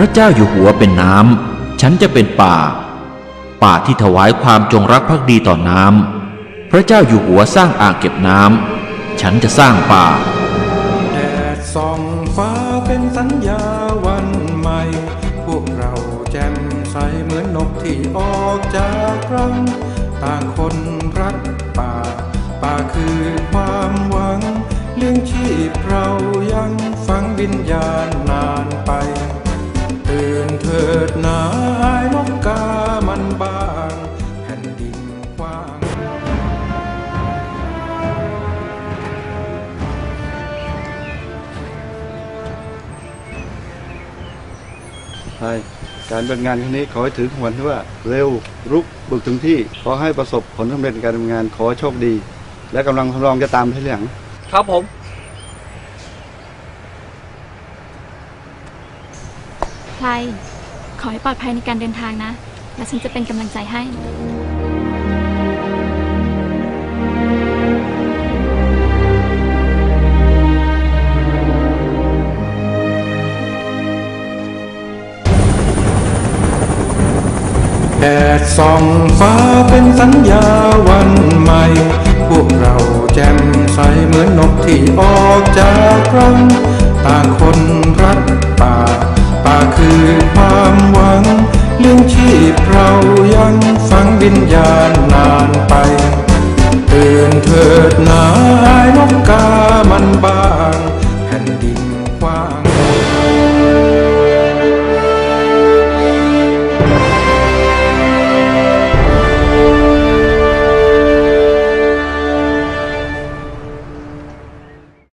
พระเจ้าอยู่หัวเป็นน้ำ ฉันจะเป็นป่า ป่าที่ถวายความจงรักภักดีต่อน้ำ พระเจ้าอยู่หัวสร้างอ่างเก็บน้ำ ฉันจะสร้างป่า แดดส่องฟ้าเป็นสัญญาวันใหม่ พวกเราแจ่มใสเหมือนนกที่ออกจากรัง ต่างคนรักป่า ป่าคือความหวังเลี้ยงชีพเรา ถิดนาอายนกกามันบางแผ่นดินกว้างใช่การเป็นงานครั้งนี้ขอให้ถือวันที่ว่าเร็วรุกบุกถึงที่ ขอให้ประสบผลสำเร็จในการทำงานขอให้โชคดี และกำลังทำรองจะตามทีหลัง ครับผมใคร ขอให้ปลอดภัยในการเดินทางนะ และฉันจะเป็นกำลังใจให้ แดดส่องฟ้าเป็นสัญญาวันใหม่ พวกเราแจ่มใสเหมือนนกที่ออกจากรัง ต่างคน คือความหวังเลี้ยงชีพเรายังฝังวิญญาณนานไป ตื่นเถิดนายนก